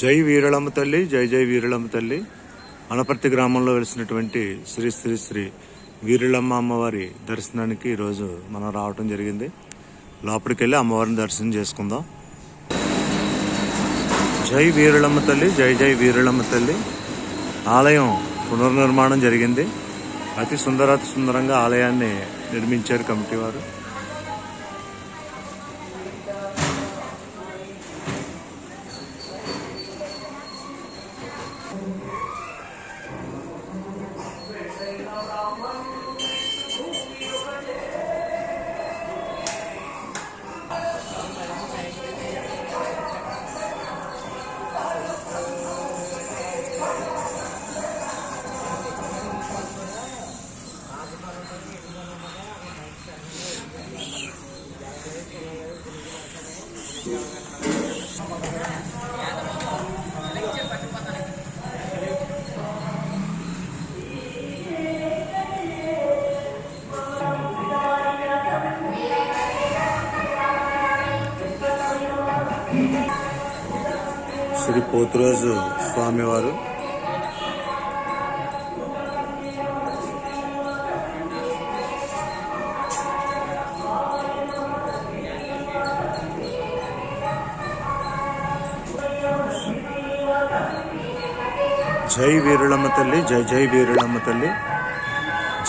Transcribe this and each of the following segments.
జై వీరళమ్మ తల్లి జై జై వీరళమ్మ తల్లి. అనపర్తి గ్రామంలో వెలిసినటువంటి శ్రీ శ్రీ శ్రీ వీరులమ్మ అమ్మవారి దర్శనానికి ఈరోజు మనం రావటం జరిగింది. లోపలికి వెళ్ళి అమ్మవారిని దర్శనం చేసుకుందాం. జై వీరులమ్మ తల్లి జై జై వీరులమ్మ తల్లి. ఆలయం పునర్నిర్మాణం జరిగింది. అతి సుందరాతి సుందరంగా ఆలయాన్ని నిర్మించారు కమిటీ వారు. శ్రీ పోతురాజు స్వామివారు. జై వీరులమ్మ తల్లి జై జై వీరులమ్మ తల్లి.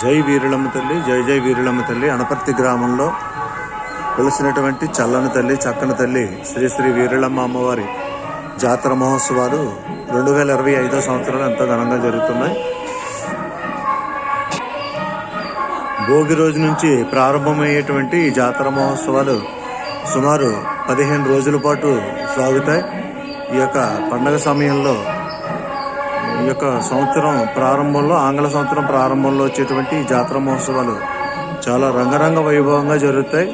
జై వీరులమ్మ తల్లి జై జై వీరులమ్మ తల్లి. అనపర్తి గ్రామంలో వెలిసినటువంటి చల్లని తల్లి చక్కని తల్లి శ్రీ శ్రీ వీరులమ్మ అమ్మవారి. జాతర మహోత్సవాలు రెండు వేల ఇరవై ఐదో సంవత్సరాలు ఎంతో ఘనంగా జరుగుతున్నాయి? భోగి రోజు నుంచి ప్రారంభమయ్యేటువంటి ఈ జాతర మహోత్సవాలు సుమారు పదిహేను రోజుల పాటు సాగుతాయి. ఈ యొక్క పండగ సమయంలో ఈ యొక్క సంవత్సరం ప్రారంభంలో ఆంగ్ల సంవత్సరం ప్రారంభంలో వచ్చేటువంటి ఈ జాతర మహోత్సవాలు చాలా రంగరంగ వైభవంగా జరుగుతాయి.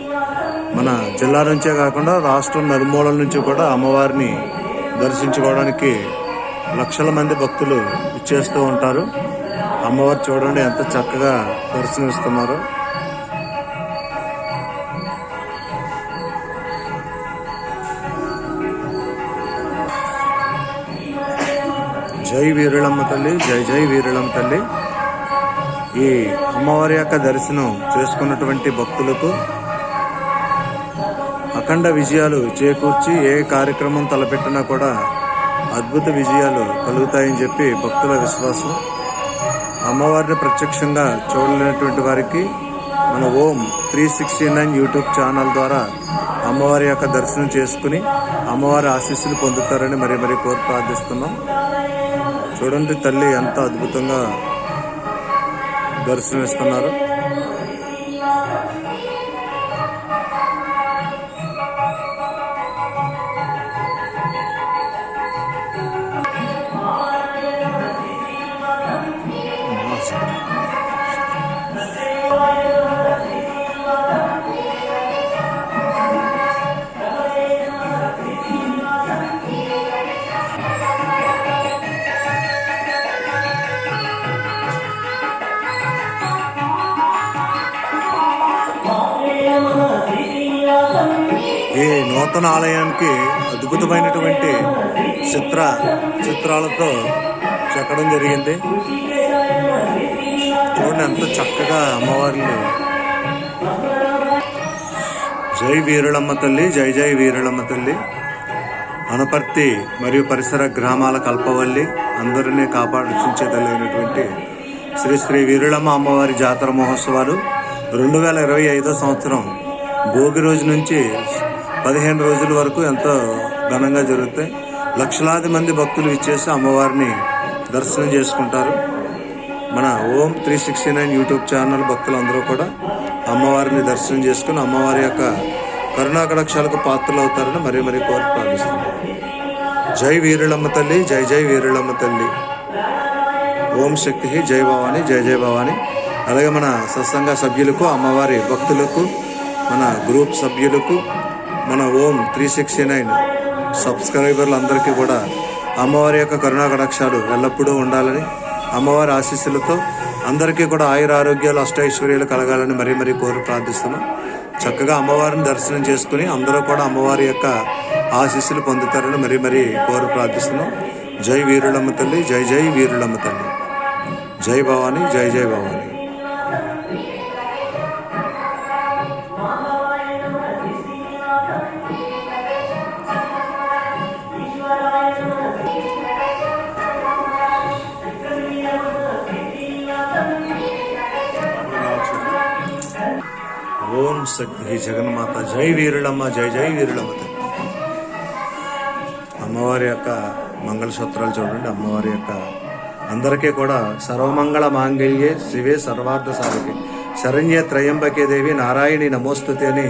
మన జిల్లా నుంచే కాకుండా రాష్ట్రం నలుమూలల నుంచి కూడా అమ్మవారిని దర్శించుకోవడానికి లక్షల మంది భక్తులు ఇచ్చేస్తూ ఉంటారు. అమ్మవారు చూడండి ఎంత చక్కగా దర్శనమిస్తున్నారు. జై వీరులమ్మ తల్లి జై జై వీరులమ్మ తల్లి. ఈ అమ్మవారి యొక్క దర్శనం చేసుకున్నటువంటి భక్తులకు అఖండ విజయాలు చేకూర్చి ఏ కార్యక్రమం తలపెట్టినా కూడా అద్భుత విజయాలు కలుగుతాయని చెప్పి భక్తుల విశ్వాసం. అమ్మవారిని ప్రత్యక్షంగా చూడలేనటువంటి వారికి మన Om three sixty nine YouTube channel ద్వారా అమ్మవారి యొక్క దర్శనం చేసుకుని అమ్మవారి ఆశీస్సులు పొందుతారని మరీ మరీ కోరి ప్రార్థిస్తున్నాం. చూడండి తల్లి ఎంత అద్భుతంగా దర్శనమిస్తున్నారు. నూతన ఆలయానికి అద్భుతమైనటువంటి చిత్ర చిత్రాలతో చెక్కడం జరిగింది. చూడండి ఎంత చక్కగా అమ్మవారిని. జై వీరులమ్మ తల్లి జై జై వీరులమ్మ తల్లి. అనపర్తి మరియు పరిసర గ్రామాల కల్పవల్లి అందరినీ కాపాడుచించే తల్లినటువంటి శ్రీ శ్రీ వీరులమ్మ అమ్మవారి జాతర మహోత్సవాలు రెండు వేల ఇరవై ఐదో సంవత్సరం భోగి రోజు నుంచి పదిహేను రోజుల వరకు ఎంతో ఘనంగా జరుగుతాయి. లక్షలాది మంది భక్తులు ఇచ్చేసి అమ్మవారిని దర్శనం చేసుకుంటారు. మన Om three sixty nine YouTube channel భక్తులందరూ కూడా అమ్మవారిని దర్శనం చేసుకుని అమ్మవారి యొక్క కరుణాకటాక్షాలకు పాత్రలు అవుతారని మరీ మరీ కోరి ప్రార్థిస్తున్నాం. జై వీరులమ్మ తల్లి జై జై వీరులమ్మ తల్లి. ఓం శక్తి జై భవాని జై జై భవాని. అలాగే మన సత్సంగ సభ్యులకు అమ్మవారి భక్తులకు మన గ్రూప్ సభ్యులకు మన ఓం త్రీ సిక్స్టీ నైన్ సబ్స్క్రైబర్లందరికీ కూడా అమ్మవారి యొక్క కరుణా కటాక్షాలు ఎల్లప్పుడూ ఉండాలని అమ్మవారి ఆశీస్సులతో అందరికీ కూడా ఆయుర ఆరోగ్యాలు అష్టైశ్వర్యాలు కలగాలని మరీ మరీ కోరి ప్రార్థిస్తున్నాం. చక్కగా అమ్మవారిని దర్శనం చేసుకుని అందరూ కూడా అమ్మవారి యొక్క ఆశీస్సులు పొందుతారని మరీ మరీ కోరి ప్రార్థిస్తున్నాం. జై వీరులమ్మ తల్లి జై జై వీరులమ్మ తల్లి. జై భవాని జై జై భవాని. ఓం శక్తి జగన్మాత జై వీరులమ్మ జై జై వీరులమ్మ అమ్మవారి యొక్క మంగళసూత్రాలు చూడండి అమ్మవారి యొక్క అందరికీ కూడా సర్వమంగళ మాంగళ్యే శివే సర్వార్థ సాధకి శరణ్య త్రయంబకే దేవి నారాయణి నమోస్తుతి అని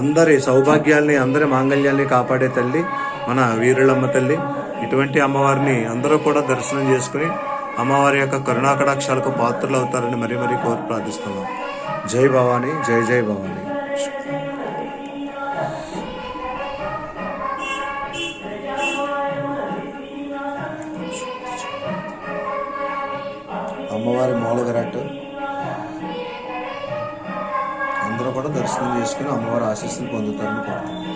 అందరి సౌభాగ్యాల్ని అందరి మాంగళ్యాల్ని కాపాడే తల్లి మన వీరులమ్మ తల్లి. ఇటువంటి అమ్మవారిని అందరూ కూడా దర్శనం చేసుకుని అమ్మవారి యొక్క కరుణాకటాక్షాలకు పాత్రలు అవుతారని మరీ మరీ కోరి ప్రార్థిస్తున్నాం. జై భవానీ జై జై భవానీ. అమ్మవారి మూలగరట్టు. అందరూ కూడా దర్శనం చేసుకుని అమ్మవారి ఆశీస్సులు పొందుతారని కోరుతున్నాను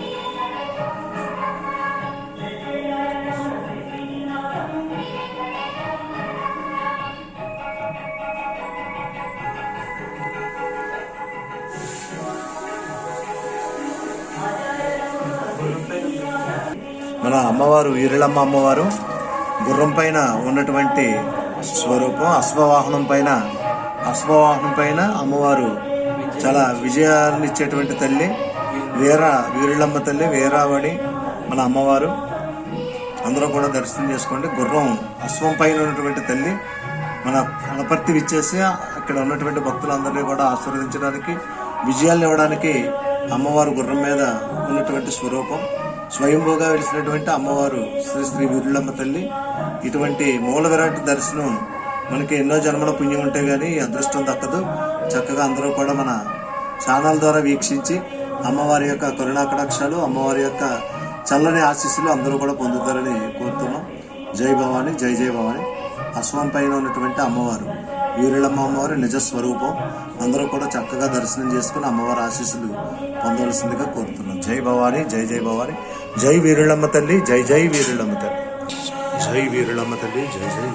మన అమ్మవారు వీరులమ్మ అమ్మవారు గుర్రం పైన ఉన్నటువంటి స్వరూపం అశ్వవాహనం పైన అశ్వవాహనం పైన అమ్మవారు చాలా విజయాన్ని ఇచ్చేటువంటి తల్లి వీర వీరుళ్ళమ్మ తల్లి వీరావడి మన అమ్మవారు. అందరూ కూడా దర్శనం చేసుకోండి. గుర్రం అశ్వం పైన ఉన్నటువంటి తల్లి మన అనపర్తి విచ్చేసి అక్కడ ఉన్నటువంటి భక్తులందరినీ కూడా ఆశీర్వదించడానికి విజయాలు ఇవ్వడానికి అమ్మవారు గుర్రం మీద ఉన్నటువంటి స్వరూపం. స్వయంభూగా వెలిసినటువంటి అమ్మవారు శ్రీ శ్రీ వీరులమ్మ తల్లి. ఇటువంటి మూల విరాట్ దర్శనం మనకి ఎన్నో జన్మల పుణ్యం ఉంటే కానీ అదృష్టం దక్కదు. చక్కగా అందరూ కూడా మన ఛానల్ ద్వారా వీక్షించి అమ్మవారి యొక్క కరుణాకటాక్షాలు అమ్మవారి యొక్క చల్లని ఆశీస్సులు అందరూ కూడా పొందుతారని కోరుతున్నాం. జై భవాని జై జై భవాని. అశ్వం పైన ఉన్నటువంటి అమ్మవారు. వీరులమ్మ అమ్మవారి నిజ స్వరూపం. అందరూ కూడా చక్కగా దర్శనం చేసుకుని అమ్మవారి ఆశీస్సులు పొందవలసిందిగా కోరుతున్నాం. జై భవాని జై జై భవాని. జై వీరులమ్మ తల్లి జై జై వీరులమ్మ తల్లి. జై వీరులమ్మ తల్లి జై జై